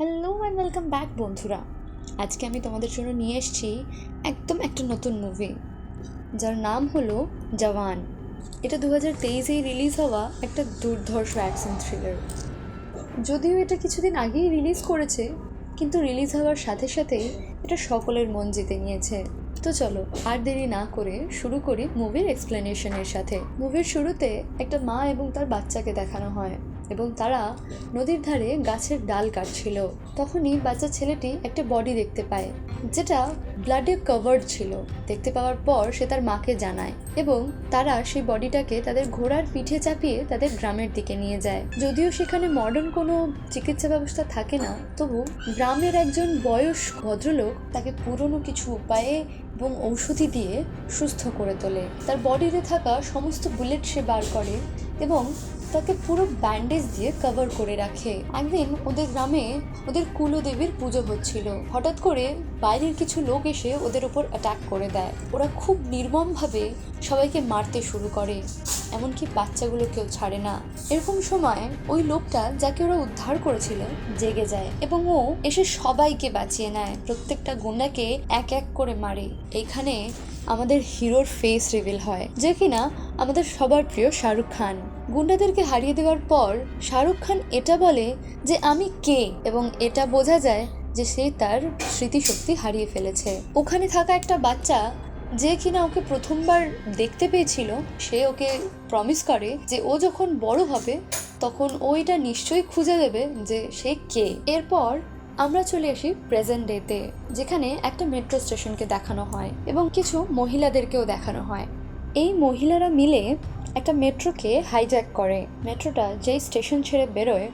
Hello and welcome back বন্ধুরা। আজকে আমি তোমাদের জন্য নিয়ে এসেছি একদম একটা নতুন মুভি যার নাম হলো জওয়ান। এটা দু হাজার তেইশেই রিলিজ হওয়া একটা দুর্ধর্ষ অ্যাকশন থ্রিলার যদিও এটা কিছুদিন আগেই রিলিজ করেছে, কিন্তু রিলিজ হওয়ার সাথে সাথেই এটা সকলের মন জিতে নিয়েছে। তো চলো, আর দেরি না করে শুরু করি মুভির এক্সপ্লেনেশনের সাথে। মুভির শুরুতে একটা মা এবং তার বাচ্চাকে দেখানো হয়। এবং তারা নদীর ধারে গাছের ডাল কাটছিল। তখনই বাচ্চা ছেলেটি একটা বডি দেখতে পায়, যেটা ব্লাডে কভার্ড ছিল। দেখতে পাওয়ার পর সে তার মাকে জানায় এবং তারা সেই বডিটাকে তাদের ঘোড়ার পিঠে চাপিয়ে তাদের গ্রামের দিকে নিয়ে যায়। যদিও সেখানে মডার্ন কোনো চিকিৎসা ব্যবস্থা থাকে না, তবু গ্রামের একজন বয়স ভদ্রলোক তাকে পুরনো কিছু উপায়ে এবং ঔষধি দিয়ে সুস্থ করে তোলে। তার বডিতে থাকা সমস্ত বুলেট সে বার করে এবং তাকে পুরো ব্যান্ডেজ দিয়ে কভার করে রাখে। একদিন ওদের গ্রামে ওদের কুলদেবীর পুজো হচ্ছিল। হঠাৎ করে বাইরের কিছু লোক এসে ওদের ওপর অ্যাটাক করে দেয়। ওরা খুব নির্মমভাবে সবাইকে মারতে শুরু করে। এমনকি বাচ্চাগুলোকেও ছাড়ে না। এরকম সময় ওই লোকটা যাকে ওরা উদ্ধার করেছিল জেগে যায় এবং ও এসে সবাইকে বাঁচিয়ে নেয়। প্রত্যেকটা গুন্ডাকে এক এক করে মারে। এইখানে আমাদের হিরোর ফেস রিভিল হয়, যে কিনা আমাদের সবার প্রিয় শাহরুখ খান। গুন্ডাদেরকে হারিয়ে দেওয়ার পর শাহরুখ খান এটা বলে যে আমি কে এবং এটা বোঝা যায় যে সে তার স্মৃতিশক্তি হারিয়ে ফেলেছে। ওখানে থাকা একটা বাচ্চা যে কিনা ওকে প্রথমবার দেখতে পেয়েছিল, সে ওকে প্রমিস করে যে ও যখন বড় হবে তখন ও এটা নিশ্চয়ই খুঁজে দেবে যে সে কে। এরপর আমরা চলে আসি প্রেজেন্ট ডেতে যেখানে একটা মেট্রো স্টেশনকে দেখানো হয় এবং কিছু মহিলাদেরকেও দেখানো হয়। এই মহিলারা মিলে একটা মেট্রোকে হাইজ্যাক করে। মেট্রোটা যেই স্টেশন ছেড়ে বেরোয়,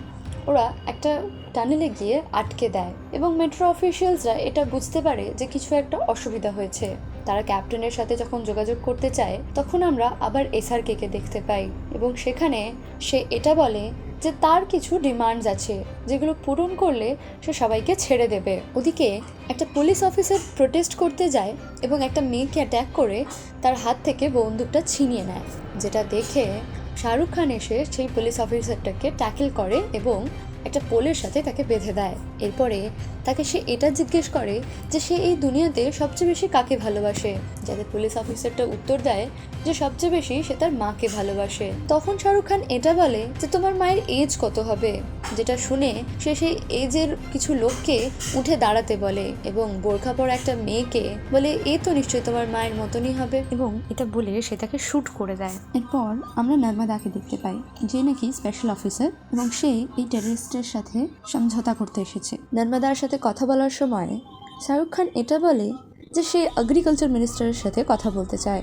ওরা একটা টানেলে গিয়ে আটকে দেয় এবং মেট্রো অফিসিয়ালসরা এটা বুঝতে পারে যে কিছু একটা অসুবিধা হয়েছে। তারা ক্যাপ্টেনের সাথে যখন যোগাযোগ করতে চায়, তখন আমরা আবার এসআরকে কে দেখতে পাই এবং সেখানে সে এটা বলে যে তার কিছু ডিমান্ডস আছে, যেগুলো পূরণ করলে সে সবাইকে ছেড়ে দেবে। ওদিকে একটা পুলিশ অফিসার প্রোটেস্ট করতে যায় এবং একটা মেয়েকে অ্যাট্যাক করে তার হাত থেকে বন্দুকটা ছিনিয়ে নেয়, যেটা দেখে শাহরুখ খান এসে সেই পুলিশ অফিসারটাকে ট্যাকেল করে এবং একটা পোলের সাথে তাকে বেঁধে দেয়। এরপরে তাকে সে এটা জিজ্ঞেস করে যে সে এই দুনিয়াতে সবচেয়ে বেশি কাকে ভালোবাসে? যাতে পুলিশ অফিসারটা উত্তর দেয় যে সবচেয়ে বেশি সে তার মাকে ভালোবাসে। তখন শাহরুখ খান এটা বলে যে, তোমার মায়ের এজ কত হবে? যেটা শুনে সে সেই এজের কিছু লোককে উঠে দাঁড়াতে বলে এবং বোরখা পরা একটা মেয়েকে বলে, এ তো নিশ্চয়ই তোমার মায়ের মতনই হবে। এবং এটা বলে সে তাকে শ্যুট করে দেয়। এরপর আমরা নর্মদাকে দেখতে পাই, যে নাকি স্পেশাল অফিসার এবং সে এই টেররিস্টের সাথে সমঝোতা করতে এসেছে। নর্মদার সাথে কথা বলার সময় শাহরুখ খান এটা বলে যে সে এগ্রিকালচার মিনিস্টারের সাথে কথা বলতে চায়।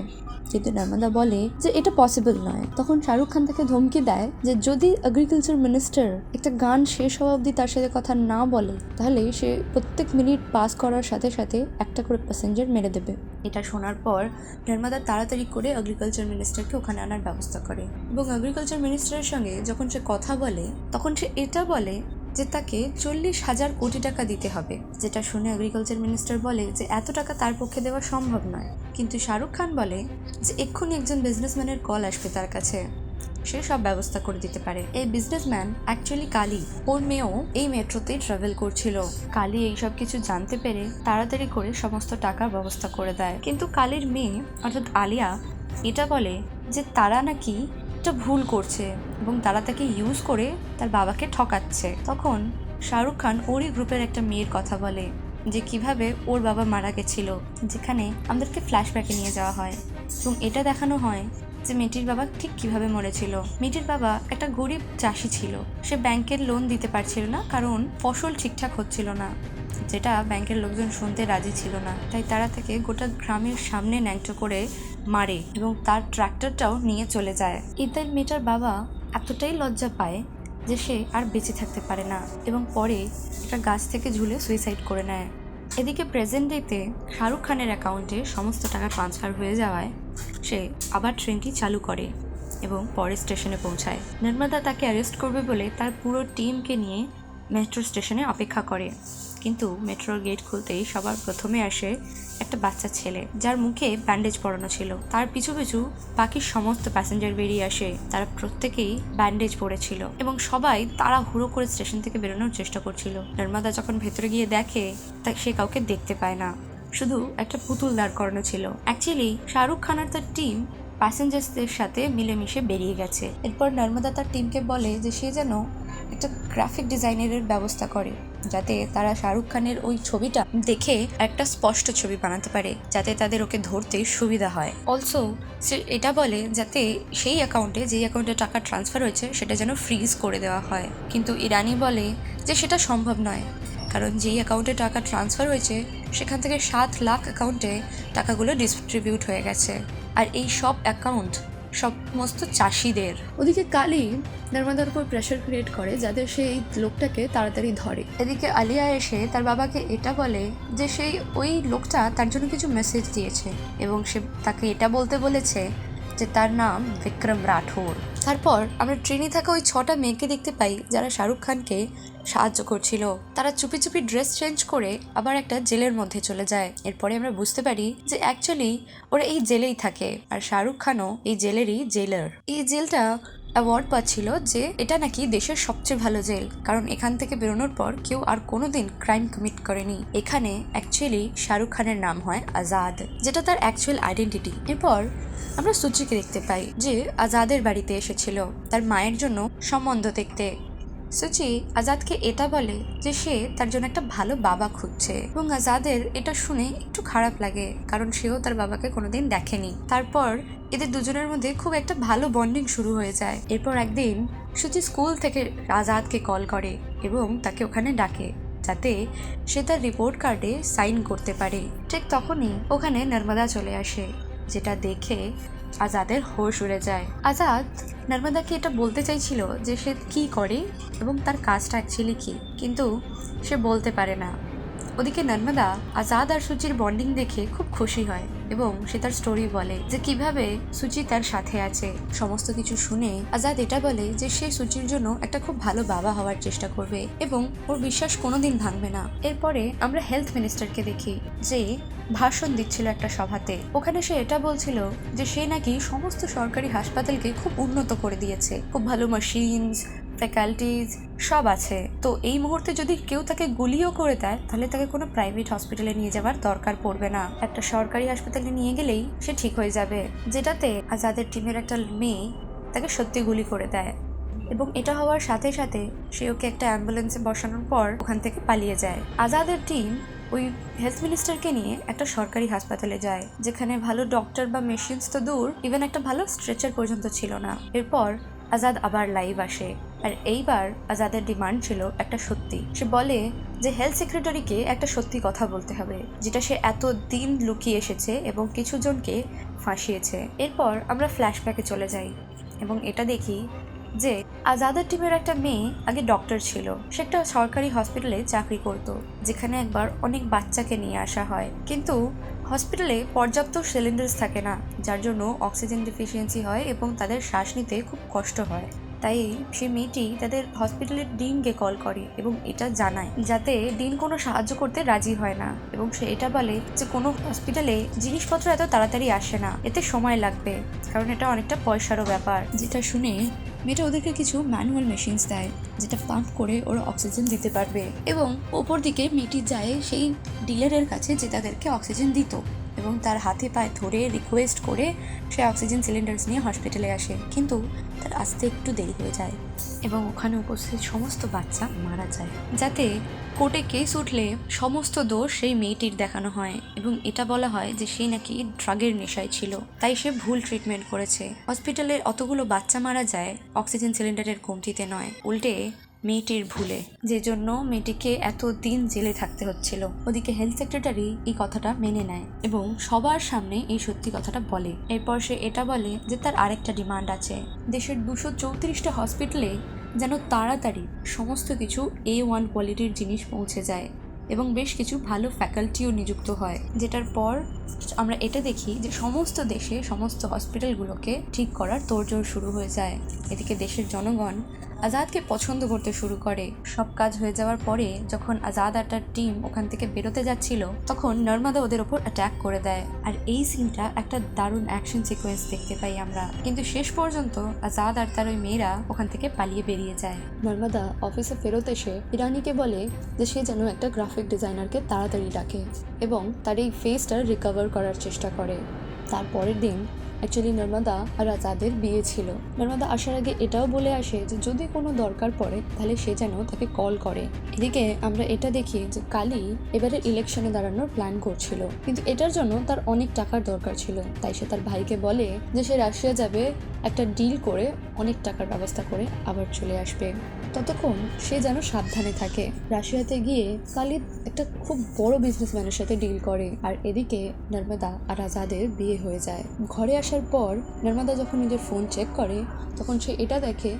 কিন্তু নর্মদা বলে যে এটা পসিবল নয়, তখন শাহরুখ খান তাকে ধমকি দেয় যে যদি এগ্রিকালচার মিনিস্টার একটা গান শেষ হওয়া অবধি তার সাথে কথা না বলে, তাহলে সে প্রত্যেক মিনিট পাস করার সাথে সাথে একটা করে প্যাসেঞ্জার মেরে দেবে। এটা শোনার পর নর্মদা তাড়াতাড়ি করে এগ্রিকালচার মিনিস্টারকে ওখানে আনার ব্যবস্থা করে। এবং এগ্রিকালচার মিনিস্টারের সঙ্গে যখন সে কথা বলে, তখন সে এটা বলে যে তাকে চল্লিশ হাজার কোটি টাকা দিতে হবে। যেটা শুনে এগ্রিকালচার মিনিস্টার বলে যে, এত টাকা তার পক্ষে দেওয়া সম্ভব নয়। কিন্তু শাহরুখ খান বলে যে, এক্ষুনি একজন বিজনেসম্যানের কল আসবে তার কাছে। সে সব ব্যবস্থা করে দিতে পারে। এই বিজনেসম্যান অ্যাকচুয়ালি কালি। ওর মেয়েও এই মেট্রোতেই ট্রাভেল করছিল। কালি এইসব কিছু জানতে পেরে তাড়াতাড়ি করে সমস্ত টাকার ব্যবস্থা করে দেয়। কিন্তু কালির মেয়ে, অর্থাৎ আলিয়া, এটা বলে যে, তারা নাকি একটা ভুল করছে এবং তারা তাকে ইউজ করে তার বাবাকে ঠকাচ্ছে। তখন শাহরুখ খান ওরই গ্রুপের একটা মেয়ের কথা বলে যে কীভাবে ওর বাবা মারা গেছিল, যেখানে আমাদেরকে ফ্ল্যাশব্যাকে নিয়ে যাওয়া হয় এবং এটা দেখানো হয় যে মেয়েটির বাবা ঠিক কীভাবে মরেছিল। মেয়েটির বাবা একটা গরিব চাষি ছিল। সে ব্যাংকের লোন দিতে পারছিল না, কারণ ফসল ঠিকঠাক হচ্ছিল না। যেটা ব্যাংকের লোকজন শুনতে রাজি ছিল না। তাই তারা তাকে গোটা গ্রামের সামনে ন্যাংটো করে মারে এবং তার ট্র্যাক্টরটাও নিয়ে চলে যায়। এতে মেয়েটার বাবা এতটাই লজ্জা পায় যে সে আর বেঁচে থাকতে পারে না এবং পরে একটা গাছ থেকে ঝুলে সুইসাইড করে নেয়। এদিকে প্রেজেন্ট ডেতে শাহরুখ খানের অ্যাকাউন্টে সমস্ত টাকা ট্রান্সফার হয়ে যাওয়ায় সে আবার ট্রেনটি চালু করে এবং পরে স্টেশনে পৌঁছায়। নর্মদা তাকে অ্যারেস্ট করবে বলে তার পুরো টিমকে নিয়ে মেট্রো স্টেশনে অপেক্ষা করে। কিন্তু মেট্রোর গেট খুলতেই সবার প্রথমে আসে একটা বাচ্চা ছেলে, যার মুখে ব্যান্ডেজ পরানো ছিল। তার পিছু পিছু বাকি সমস্ত প্যাসেঞ্জার বেরিয়ে আসে। তারা প্রত্যেকেই ব্যান্ডেজ পরেছিল এবং সবাই তারা হুড়ো করে স্টেশন থেকে বেরোনোর চেষ্টা করছিল। নর্মাদা যখন ভেতরে গিয়ে দেখে, তা সে কাউকে দেখতে পায় না। শুধু একটা পুতুল দাঁড় করানো ছিল। অ্যাকচুয়ালি শাহরুখ খান আর তার টিম প্যাসেঞ্জার্সদের সাথে মিলেমিশে বেরিয়ে গেছে। এরপর নর্মদা তার টিমকে বলে যে সে যেন একটা গ্রাফিক ডিজাইনারের ব্যবস্থা করে। যাতে তারা শাহরুখ খানের ওই ছবিটা দেখে একটা স্পষ্ট ছবি বানাতে পারে, যাতে তাদের ওকে ধরতে সুবিধা হয়। অলসো সে এটা বলে যাতে সেই অ্যাকাউন্টে যেই অ্যাকাউন্টে টাকা ট্রান্সফার হয়েছে, সেটা যেন ফ্রিজ করে দেওয়া হয়। কিন্তু ইরানি বলে যে সেটা সম্ভব নয়, কারণ যেই অ্যাকাউন্টে টাকা ট্রান্সফার হয়েছে, সেখান থেকে সাত লাখ অ্যাকাউন্টে টাকাগুলো ডিস্ট্রিবিউট হয়ে গেছে। আর এই সব অ্যাকাউন্ট সমস্ত চাষিদের। ওদিকে কালি নর্মদার উপর প্রেশার ক্রিয়েট করে যাদের সেই লোকটাকে তাড়াতাড়ি ধরে। এদিকে আলিয়া এসে তার বাবাকে এটা বলে যে সেই ওই লোকটা তার জন্য কিছু মেসেজ দিয়েছে এবং সে তাকে এটা বলতে বলেছে যে তার নাম বিক্রম রাঠোর। তারপর আমরা ট্রেনে থাকা ওই ছটা মেয়েকে দেখতে পাই যারা শাহরুখ খানকে সাহায্য করছিল। তারা চুপি চুপি ড্রেস চেঞ্জ করে আবার একটা জেলের মধ্যে চলে যায়। এরপরে আমরা বুঝতে পারি যে অ্যাকচুয়ালি ওরা এই জেলেই থাকে আর শাহরুখ খানও এই জেলেরই জেলার। এই জেলটা অ্যাওয়ার্ড পাচ্ছিল যে এটা নাকি দেশের সবচেয়ে ভালো জেল। কারণ এখান থেকে বেরোনোর পর কেউ আর কোনোদিন ক্রাইম কমিট করেনি। এখানে অ্যাকচুয়ালি শাহরুখ খানের নাম হয় আজাদ, যেটা তার অ্যাকচুয়াল আইডেন্টিটি এরপর আমরা সুচিকে দেখতে পাই যে আজাদের বাড়িতে এসেছিল। তার মায়ের জন্য সম্বন্ধ দেখতে। সুচি আজাদকে এটা বলে যে সে তার জন্য একটা ভালো বাবা খুঁজছে এবং আজাদের এটা শুনে একটু খারাপ লাগে, কারণ সেও তার বাবাকে কোনোদিন দেখেনি। তারপর এদের দুজনের মধ্যে খুব একটা ভালো বন্ডিং শুরু হয়ে যায়। এরপর একদিন সুচি স্কুল থেকে আজাদকে কল করে এবং তাকে ওখানে ডাকে, যাতে সে তার রিপোর্ট কার্ডে সাইন করতে পারে। ঠিক তখনই ওখানে নর্মদা চলে আসে, যেটা দেখে আজাদের হোশ উড়ে যায়। আজাদ নর্মদাকে এটা বলতে চাইছিল যে সে কী করে এবং তার কাজটা অ্যাকচুয়ালি কী, কিন্তু সে বলতে পারে না। ওদিকে নর্মদা আজাদ আর সুচির বন্ডিং দেখে খুব খুশি হয় এবং সে তার স্টোরি বলে যে কীভাবে সুচি তার সাথে আছে। সমস্ত কিছু শুনে আজাদ এটা বলে যে সে সুচির জন্য একটা খুব ভালো বাবা হওয়ার চেষ্টা করবে এবং ওর বিশ্বাস কোনোদিন ভাঙবে না। এরপরে আমরা হেলথ মিনিস্টারকে দেখি যে ভাষণ দিচ্ছিল একটা সভাতে। ওখানে সে এটা বলছিল যে সে নাকি সমস্ত সরকারি হাসপাতালকে খুব উন্নত করে দিয়েছে। খুব ভালো মেশিনস ফ্যাকাল্টিজ সব আছে। তো এই মুহূর্তে যদি কেউ তাকে গুলিও করে দেয়, তাহলে তাকে কোনো প্রাইভেট হসপিটালে নিয়ে যাওয়ার দরকার পড়বে না। একটা সরকারি হাসপাতালে নিয়ে গেলেই সে ঠিক হয়ে যাবে, যেটাতে আজাদের টিমের একটা মেয়ে তাকে সত্যি গুলি করে দেয়। এবং এটা হওয়ার সাথে সাথে সে ওকে একটা অ্যাম্বুলেন্সে বসানোর পর ওখান থেকে পালিয়ে যায়। আজাদের টিম ওই হেলথ মিনিস্টারকে নিয়ে একটা সরকারি হাসপাতালে যায়, যেখানে ভালো ডক্টর বা মেশিনস তো দূর, ইভেন একটা ভালো স্ট্রেচার পর্যন্ত ছিল না। এরপর আজাদ আবার লাইভ আসে। আর এইবার আজাদের ডিমান্ড ছিল একটা সত্যি। সে বলে যে হেলথ সেক্রেটারিকে একটা সত্যি কথা বলতে হবে, যেটা সে এত দিন লুকিয়ে এসেছে এবং কিছু জনকে ফাঁসিয়েছে। এরপর আমরা ফ্ল্যাশব্যাকে চলে যাই এবং এটা দেখি যে আজাদের টিমের একটা মেয়ে আগে ডক্টর ছিল। সে একটা সরকারি হসপিটালে চাকরি করত, যেখানে একবার অনেক বাচ্চাকে নিয়ে আসা হয়। কিন্তু হসপিটালে পর্যাপ্ত সিলিন্ডার্স থাকে না, যার জন্য অক্সিজেন ডিফিসিয়েন্সি হয় এবং তাদের শ্বাস নিতে খুব কষ্ট হয়। তাই সে মেয়েটি তাদের হসপিটালের ডিনকে কল করে এবং এটা জানায়, যাতে ডিন কোনো সাহায্য করতে রাজি হয় না। এবং সে এটা বলে যে, কোনো হসপিটালে জিনিসপত্র এত তাড়াতাড়ি আসে না, এতে সময় লাগবে। কারণ এটা অনেকটা পয়সারও ব্যাপার। যেটা শুনে মেয়েটা ওদেরকে কিছু ম্যানুয়াল মেশিনস দেয়, যেটা পাম্প করে ওরা অক্সিজেন দিতে পারবে। এবং ওপর দিকে মেয়েটি যায় সেই ডিলারের কাছে যে তাদেরকে অক্সিজেন দিত। এবং তার হাতে পায়ে ধরে রিকোয়েস্ট করে সে অক্সিজেন সিলিন্ডার্স নিয়ে হসপিটালে আসে। কিন্তু তার আসতে একটু দেরি হয়ে যায় এবং ওখানে উপস্থিত সমস্ত বাচ্চা মারা যায়। যাতে কোর্টে কেস উঠলে সমস্ত দোষ সেই মেয়েটির দেখানো হয় এবং এটা বলা হয় যে সে নাকি ড্রাগের নেশায় ছিল। তাই সে ভুল ট্রিটমেন্ট করেছে। হসপিটালের অতগুলো বাচ্চা মারা যায় অক্সিজেন সিলিন্ডারের কমতিতে নয়। উল্টে মেয়েটির ভুলে। যে জন্য মেয়েটিকে এত দিন জেলে থাকতে হচ্ছিল। ওদিকে হেলথ সেক্রেটারি এই কথাটা মেনে নেয় এবং সবার সামনে এই সত্যি কথাটা বলে। এরপর সে এটা বলে যে তার আরেকটা ডিমান্ড আছে। দেশের দুশো চৌত্রিশটা হসপিটালে যেন তাড়াতাড়ি সমস্ত কিছু এ ওয়ান কোয়ালিটির জিনিস পৌঁছে যায় এবং বেশ কিছু ভালো ফ্যাকাল্টিও নিযুক্ত হয়। যেটার পর আমরা এটা দেখি যে সমস্ত দেশে সমস্ত হসপিটালগুলোকে ঠিক করার তোড়জোড় শুরু হয়ে যায়। এদিকে দেশের জনগণ আজাদকে পছন্দ করতে শুরু করে। সব কাজ হয়ে যাওয়ার পরে যখন আজাদ আর তার টিম ওখান থেকে বেরোতে যাচ্ছিল, তখন নর্মাদা ওদের ওপর অ্যাটাক করে দেয়। আর এই সিনটা একটা দারুণ অ্যাকশন সিকোয়েন্স দেখতে পাই আমরা। কিন্তু শেষ পর্যন্ত আজাদ আর তার ওই মেয়েরা ওখান থেকে পালিয়ে বেরিয়ে যায়। নর্মদা অফিসে ফেরত এসে ইরানিকে বলে যে সে যেন একটা গ্রাফিক ডিজাইনারকে তাড়াতাড়ি ডাকে এবং তার এই ফেসটা রিকভার করার চেষ্টা করে। তার পরের দিন অ্যাকচুয়ালি নর্মদা আর আজাদের বিয়ে ছিল। নর্মদা আসার আগে এটাও বলে আসে যে, যদি কোনো দরকার পড়ে, তাহলে সে যেন তাকে কল করে। এদিকে আমরা এটা দেখি যে, কালি এবারে ইলেকশনে দাঁড়ানোর প্ল্যান করছিল। কিন্তু এটার জন্য তার অনেক টাকার দরকার ছিল। তাই সে তার ভাইকে বলে যে, সে রাশিয়া যাবে, একটা ডিল করে অনেক টাকার ব্যবস্থা করে আবার চলে আসবে। ততক্ষণ সে যেন সাবধানে থাকে। রাশিয়াতে গিয়ে কালিদ একটা খুব বড় বিজনেসম্যানের সাথে ডিল করে আর এদিকে নর্মদা আর আজাদের বিয়ে হয়ে যায়। ঘরে আসার পর নর্মদা যখন নিজের ফোন চেক করে, তখন সে এটা দেখে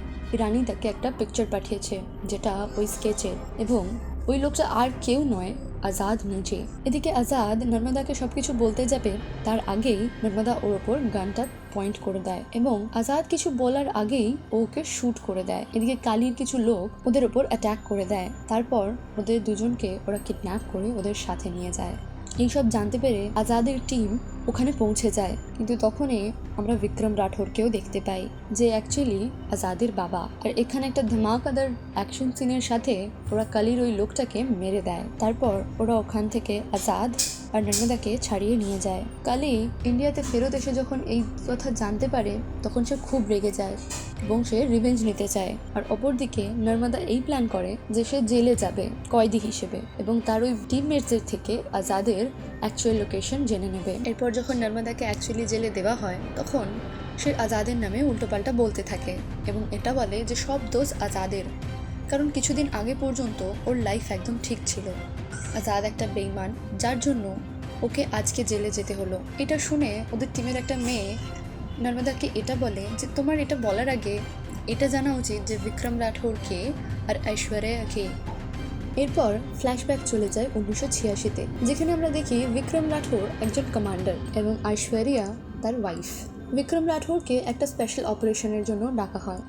রানী তাকে একটা পিকচার পাঠিয়েছে, যেটা ওই স্কেচের এবং ওই লোকটা আর কেউ নয় আজাদ নিজে এদিকে আজাদ নর্মদাকে সবকিছু বলতে যাবে, তার আগেই নর্মদা ওর ওপর গানটা পয়েন্ট করে দেয় এবং আজাদ কিছু বলার আগেই ওকে শ্যুট করে দেয়। এদিকে কালির কিছু লোক ওদের ওপর অ্যাটাক করে দেয়। তারপর ওদের দুজনকে ওরা কিডন্যাপ করে ওদের সাথে নিয়ে যায়। এইসব জানতে পেরে আজাদের টিম ওখানে পৌঁছে যায়। কিন্তু তখনই আমরা বিক্রম রাঠোরকেও দেখতে পাই যে অ্যাকচুয়ালি আজাদের বাবা। আর এখানে একটা ধামাকাদার অ্যাকশন সিনের সাথে ওরা কালির ওই লোকটাকে মেরে দেয়। তারপর ওরা ওখান থেকে আজাদ আর নর্মদাকে ছাড়িয়ে নিয়ে যায়। কালি ইন্ডিয়াতে ফেরত এসে যখন এই কথা জানতে পারে, তখন সে খুব রেগে যায় এবং সে রিভেঞ্জ নিতে চায়। আর অপরদিকে নর্মদা এই প্ল্যান করে যে সে জেলে যাবে কয়েদি হিসেবে এবং তার ওই টিমমেটসদের থেকে আজাদের অ্যাকচুয়াল লোকেশন জেনে নেবে। এরপর যখন নর্মদাকে অ্যাকচুয়ালি জেলে দেওয়া হয়, তখন সে আজাদের নামে উল্টোপাল্টা বলতে থাকে এবং এটা বলে যে সব দোষ আজাদের। কারণ কিছুদিন আগে পর্যন্ত ওর লাইফ একদম ঠিক ছিল। আজাদ একটা বেইমান, যার জন্য ওকে আজকে জেলে যেতে হলো। এটা শুনে ওদের টিমের একটা মেয়ে নর্মদাকে এটা বলে যে, তোমার এটা বলার আগে এটা জানা উচিত যে বিক্রম রাঠোর কে আর ঐশ্বর্যা কে? এরপর ফ্ল্যাশব্যাক চলে যায় উনিশশো ছিয়াশিতে, যেখানে আমরা দেখি বিক্রম রাঠোর একজন কমান্ডার এবং ঐশ্বর্যা তার ওয়াইফ বিক্রম রাঠোরকে একটা স্পেশাল অপারেশনের জন্য ডাকা হয়,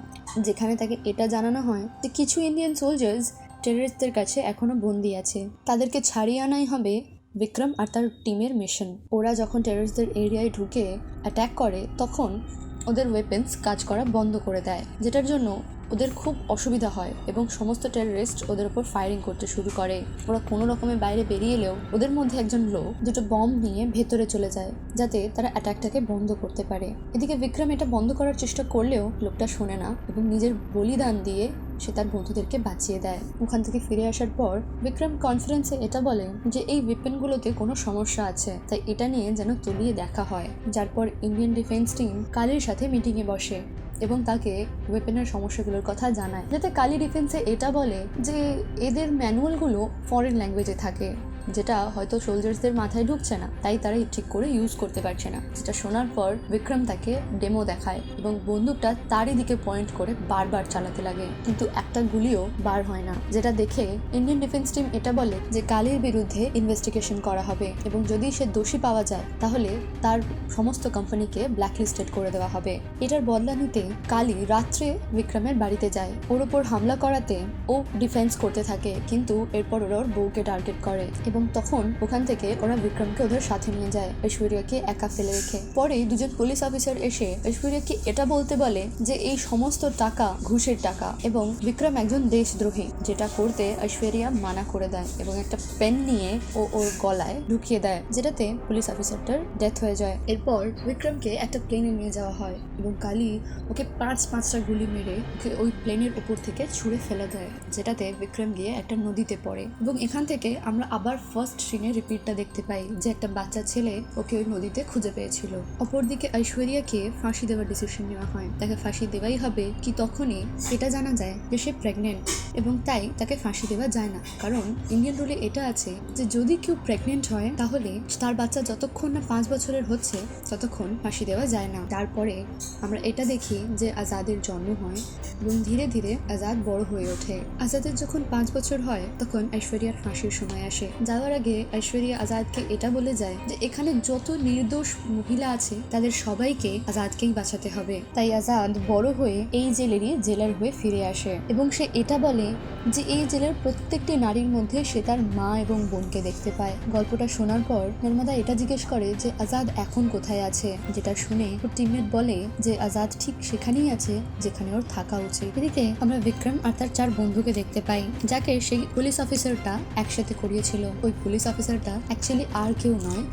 যেখানে তাকে এটা জানানো হয় যে কিছু ইন্ডিয়ান সোলজার্স টেররিস্টদের কাছে এখনও বন্দি আছে। তাদেরকে ছাড়িয়ে আনাই হবে বিক্রম আর তার টিমের মিশন। ওরা যখন টেররিস্টদের এরিয়ায় ঢুকে অ্যাট্যাক করে, তখন ওদের ওয়েপেন্স কাজ করা বন্ধ করে দেয়, যেটার জন্য ওদের খুব অসুবিধা হয় এবং সমস্ত টেররিস্ট ওদের উপর ফায়ারিং করতে শুরু করে। ওরা কোনো রকমের বাইরে বেরিয়ে এলেও ওদের মধ্যে একজন লোক দুটো বম্ব নিয়ে ভেতরে চলে যায়, যাতে তারা অ্যাটাকটাকে বন্ধ করতে পারে। এদিকে বিক্রম এটা বন্ধ করার চেষ্টা করলেও লোকটা শোনে না এবং নিজের বলিদান দিয়ে সে তার বন্ধুদেরকে বাঁচিয়ে দেয়। ওখান থেকে ফিরে আসার পর বিক্রম কনফারেন্সে এটা বলে যে এই ওয়েপেনগুলোতে কোনো সমস্যা আছে, তাই এটা নিয়ে যেন তলিয়ে দেখা হয়। যার পর ইন্ডিয়ান ডিফেন্স টিম কালির সাথে মিটিংয়ে বসে। এবং তাকে ওয়েপেনের সমস্যাগুলোর কথা জানায়। যাতে কালি ডিফেন্সে এটা বলে যে, এদের ম্যানুয়ালগুলো ফরেন ল্যাঙ্গুয়েজে থাকে। যেটা হয়তো সোলজার্সদের মাথায় ঢুকছে না, তাই তারা ঠিক করে ইউজ করতে পারছে না। যেটা শোনার পর বিক্রম তাকে ডেমো দেখায় এবং বন্দুকটা তারই দিকে পয়েন্ট করে বারবার চালাতে লাগে। কিন্তু একটা গুলিও বার হয় না, যেটা দেখে ইন্ডিয়ান ডিফেন্স টিম এটা বলে যে কালির বিরুদ্ধে ইনভেস্টিগেশন করা হবে এবং যদি সে দোষী পাওয়া যায়, তাহলে তার সমস্ত কোম্পানিকে ব্ল্যাকলিস্টেড করে দেওয়া হবে। এটার বদলা নিতে কালি রাত্রে বিক্রমের বাড়িতে যায়। ওর ওপর হামলা করাতে ও ডিফেন্স করতে থাকে, কিন্তু এরপর ওরা ওর বউকে টার্গেট করে এবং তখন ওখান থেকে ওরা বিক্রমকে ওদের সাথে নিয়ে যায়, ঐশ্বরিয়াকে একা ফেলে রেখে। পরে দুজন পুলিশ অফিসার এসে ঐশ্বরিয়াকে এটা বলতে বলে যে এই সমস্ত টাকা ঘুষের টাকা এবং বিক্রম একজন দেশদ্রোহী, যেটা করতে ঐশ্বরিয়া মানা করে দেয় এবং একটা পেন নিয়ে ও ওর গলায় ঢুকিয়ে দেয়, যেটাতে পুলিশ অফিসারটার ডেথ হয়ে যায়। এরপর বিক্রমকে একটা প্লেনে নিয়ে যাওয়া হয় এবং কালি ওকে পাঁচ পাঁচটা গুলি মেরে ওকে ওই প্লেনের উপর থেকে ছুঁড়ে ফেলে দেয়, যেটাতে বিক্রম গিয়ে একটা নদীতে পড়ে। এবং এখান থেকে আমরা আবার ফার্স্ট সিনে রিপিটটা দেখতে পাই যে একটা বাচ্চা ছেলে ওকে ওই নদীতে খুঁজে পেয়েছিল। অপরদিকে ঐশ্বরিয়াকে ফাঁসি দেওয়ার ডিসিশন নেওয়া হয়। তাকে ফাঁসি দেওয়াই হবে কি তখনই এটা জানা যায় যে সে প্রেগনেন্ট এবং তাই তাকে ফাঁসি দেওয়া যায় না। কারণ ইন্ডিয়ান রুলে এটা আছে যে যদি কেউ প্রেগনেন্ট হয় তাহলে তার বাচ্চা যতক্ষণ না পাঁচ বছরের হচ্ছে ততক্ষণ ফাঁসি দেওয়া যায় না। তারপরে আমরা এটা দেখি যে আজাদের জন্ম হয় এবং ধীরে ধীরে আজাদ বড় হয়ে ওঠে। আজাদের যখন পাঁচ বছর হয় তখন ঐশ্বরিয়ার ফাঁসির সময় আসে। যাওয়ার আগে ঐশ্বরিয়া আজাদকে এটা বলে যায় যে এখানে যত নির্দোষ মহিলা আছে, তাদের সবাইকে আজাদকেই বাঁচাতে হবে। তাই আজাদ বড় হয়ে এই জেলেরই জেলার হয়ে ফিরে আসে এবং সে এটা বলে যে এই জেলের প্রত্যেকটি নারীর মধ্যে সে তার মা এবং বোনকে দেখতে পায়। গল্পটা শোনার পর নর্মদা এটা জিজ্ঞেস করে যে আজাদ এখন কোথায় আছে? যেটা শুনে ওর টিমমেট বলে যে আজাদ ঠিক সেখানেই আছে, যেখানে ওর থাকা উচিত। এদিকে আমরা বিক্রম আর তার চার বন্ধুকে দেখতে পাই, যাকে সেই পুলিশ অফিসারটা একসাথে করিয়েছিল। ওই পুলিশ অফিসারটা অ্যাকচুয়ালি আর কেউ নয়,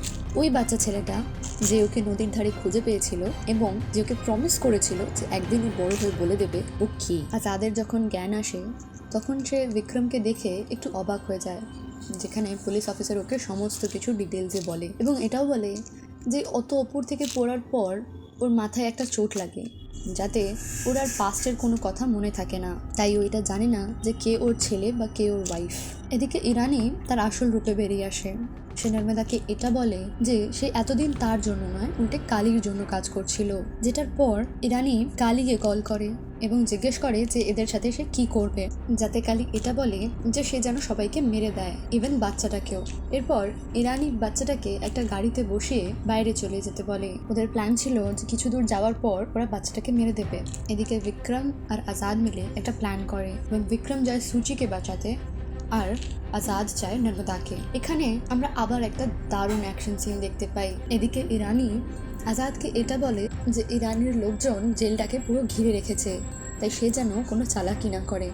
ওই বাচ্চা ছেলেটা যে ওকে নদীর ধারে খুঁজে পেয়েছিল এবং যে ওকে প্রমিস করেছিল যে একদিন বড় হয়ে বলে দেবে ও কি। আর তাদের যখন জ্ঞান আসে, তখন সে বিক্রমকে দেখে একটু অবাক হয়ে যায়, যেখানে পুলিশ অফিসার ওকে সমস্ত কিছু ডিটেলসে বলে এবং এটাও বলে যে অত ওপর থেকে পড়ার পর ওর মাথায় একটা চোট লাগে, যাতে ওর আর পাস্টের কোনো কথা মনে থাকে না। তাই ও এটা জানে না যে কে ওর ছেলে বা কে ওর ওয়াইফ এদিকে ইরানি তার আসল রূপে বেরিয়ে আসে। সে নর্মেদাকে এটা বলে যে সে এতদিন তার জন্য নয়, উল্টে কালীর জন্য কাজ করছিল, যেটার পর ইরানি কালীকে কল করে এবং জিজ্ঞেস করে যে এদের সাথে সে কি করবে, যাতে কালী এটা বলে যে সে যেন সবাইকে মেরে দেয় ইভেন বাচ্চাটাকেও। এরপর ইরানি বাচ্চাটাকে একটা গাড়িতে বসিয়ে বাইরে চলে যেতে বলে। ওদের প্ল্যান ছিল যে কিছু দূর যাওয়ার পর ওরা বাচ্চাটাকে মেরে দেবে। এদিকে বিক্রম আর আজাদ মিলে একটা প্ল্যান করে এবং বিক্রম যায় সুচিকে বাঁচাতে আর আজাদ চায় নর্মদাকে। এখানে আমরা আবার একটা দারুণ অ্যাকশন সিন দেখতে পাই। এদিকে ইরানি আজাদকে এটা বলে যে ইরানির লোকজন জেলটাকে পুরো ঘিরে রেখেছে, তাই সে যেন কোনো চালাকি না করে।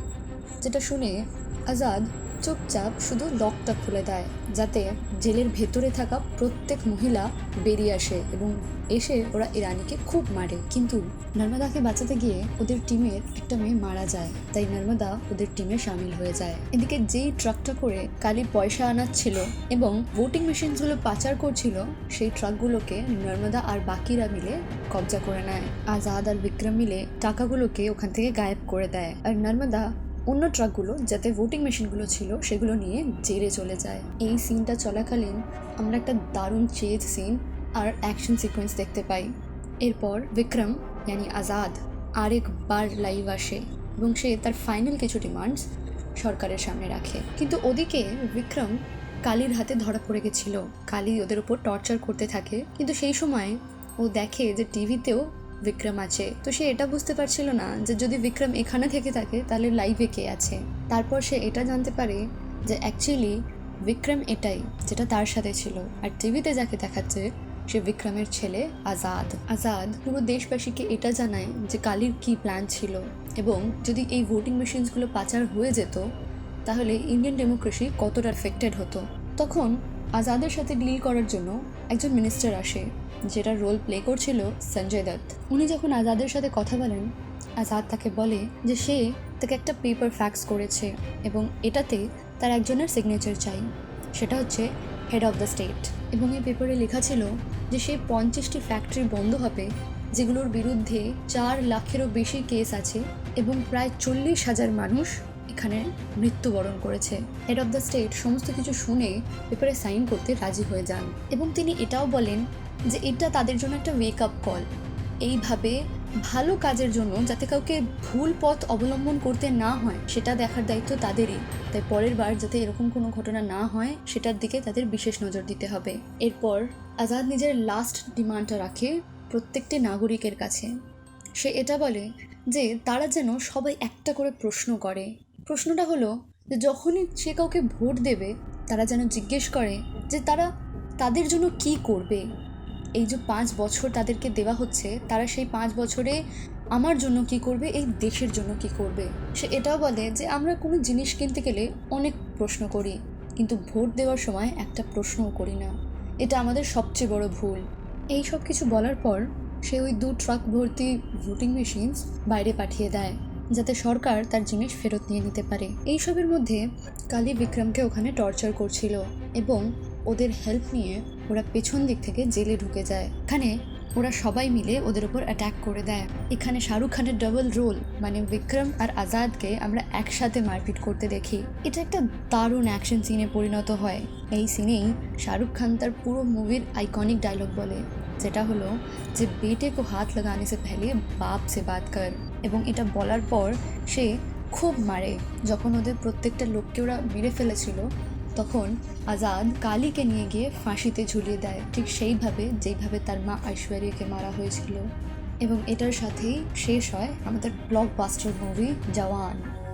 যেটা শুনে আজাদ চুপচাপ শুধু লকটা খুলে দেয়, যাতে জেলের ভেতরে থাকা প্রত্যেক মহিলা বেরিয়ে আসে এবং এসে ওরা ইরানিকে খুব মারে। কিন্তু নর্মদাকে বাঁচাতে গিয়ে ওদের টিমের একটা মেয়ে মারা যায়, তাই নর্মদা ওদের টিমে সামিল হয়ে যায়। এদিকে যেই ট্রাকটা করে কালি পয়সা আনাচ্ছিল এবং ভোটিং মেশিনগুলো পাচার করছিল, সেই ট্রাকগুলোকে নর্মদা আর বাকিরা মিলে কবজা করে নেয়। আজাদ আর বিক্রম মিলে টাকাগুলোকে ওখান থেকে গায়েব করে দেয়। আর নর্মদা অন্য ট্রাকগুলো যাতে ভোটিং মেশিনগুলো ছিল, সেগুলো নিয়ে জেরে চলে যায়। এই সিনটা চলাকালীন আমরা একটা দারুণ চেজ সিন আর অ্যাকশন সিকোয়েন্স দেখতে পাই। এরপর বিক্রম ইয়ানি আজাদ আরেকবার লাইভ আসে এবং সে তার ফাইনাল কিছু ডিমান্ডস সরকারের সামনে রাখে। কিন্তু ওদিকে বিক্রম কালীর হাতে ধরা পড়ে গেছিল। কালী ওদের উপর টর্চার করতে থাকে। কিন্তু সেই সময় ও দেখে যে টিভিতেও বিক্রম আছে। তো সে এটা বুঝতে পারছিল না যে যদি বিক্রম এখানে থেকে থাকে, তাহলে লাইভে কে আছে? তারপর সে এটা জানতে পারে যে অ্যাকচুয়ালি বিক্রম এটাই যেটা তার সাথে ছিল। আর টিভিতে যাকে দেখাচ্ছে, সে বিক্রমের ছেলে আজাদ। আজাদ পুরো দেশবাসীকে এটা জানায় যে কালির কি প্ল্যান ছিল। এবং যদি এই ভোটিং মেশিনসগুলো পাচার হয়ে যেত, তাহলে ইন্ডিয়ান ডেমোক্রেসি কতটা এফেক্টেড হতো। তখন আজাদের সাথে ডিল করার জন্য একজন মিনিস্টার আসে, যেটা রোল প্লে করছিল সঞ্জয় দত্ত। উনি যখন আজাদের সাথে কথা বলেন, আজাদ তাকে বলে যে সে তাকে একটা পেপার ফ্যাক্স করেছে এবং এটাতে তার একজনের সিগনেচার চাই। সেটা হচ্ছে হেড অফ দ্য স্টেট এবং এই পেপারে লেখা ছিল যে সেই পঞ্চাশটি ফ্যাক্টরি বন্ধ হবে, যেগুলোর বিরুদ্ধে চার লাখেরও বেশি কেস আছে এবং প্রায় চল্লিশ হাজার মানুষ এখানে মৃত্যুবরণ করেছে। হেড অফ দ্য স্টেট সমস্ত কিছু শুনে পেপারে সাইন করতে রাজি হয়ে যান এবং তিনি এটাও বলেন যে এটা তাদের জন্য একটা ওয়েক আপ কল এইভাবে ভালো কাজের জন্য যাতে কাউকে ভুল পথ অবলম্বন করতে না হয়, সেটা দেখার দায়িত্ব তাদেরই। তাই পরের বার যাতে এরকম কোনো ঘটনা না হয়, সেটার দিকে তাদের বিশেষ নজর দিতে হবে। এরপর আজাদ নিজের লাস্ট ডিমান্ডটা রাখে প্রত্যেকটি নাগরিকের কাছে। সে এটা বলে যে তারা যেন সবাই একটা করে প্রশ্ন করে। প্রশ্নটা হলো যে যখনই সে কাউকে ভোট দেবে, তারা যেন জিজ্ঞেস করে যে তারা তাদের জন্য কি করবে। এই যে পাঁচ বছর তাদেরকে দেওয়া হচ্ছে, তারা সেই পাঁচ বছরে আমার জন্য কি করবে, এই দেশের জন্য কি করবে? সে এটাও বলে যে আমরা কোনো জিনিস কিনতে গেলে অনেক প্রশ্ন করি, কিন্তু ভোট দেওয়ার সময় একটা প্রশ্নও করি না। এটা আমাদের সবচেয়ে বড় ভুল। এই সব কিছু বলার পর সে ওই দু ট্রাক ভর্তি ভোটিং মেশিনস বাইরে পাঠিয়ে দেয়। যাতে সরকার তার জিনিস ফেরত নিয়ে নিতে পারে। এইসবের মধ্যে কালী বিক্রমকে ওখানে টর্চার করছিল এবং ওদের হেল্প নিয়ে ওরা পেছন দিক থেকে জেলে ঢুকে যায়। এখানে ওরা সবাই মিলে ওদের উপর অ্যাটাক করে দেয়। এখানে শাহরুখ খানের ডাবল রোল মানে বিক্রম আর আজাদকে আমরা একসাথে মারপিট করতে দেখি। এটা একটা দারুণ অ্যাকশন সিনে পরিণত হয়। এই সিনেই শাহরুখ খান তার পুরো মুভির আইকনিক ডায়লগ বলে। যেটা হলো যে বেটে কো হাত লাগানে সে পেহলে বাপ সে বাত কর। এবং এটা বলার পর সে খুব মারে। যখন ওদের প্রত্যেকটা লোককে ওরা মেরে ফেলেছিল, তখন আজাদ কালীকে নিয়ে গিয়ে ফাঁসিতে ঝুলিয়ে দেয়। ঠিক সেইভাবে যেইভাবে তার মা ঐশ্বরিয়াকে মারা হয়েছিল। এবং এটার সাথেই শেষ হয় আমাদের ব্লকবাস্টার মুভি জওয়ান।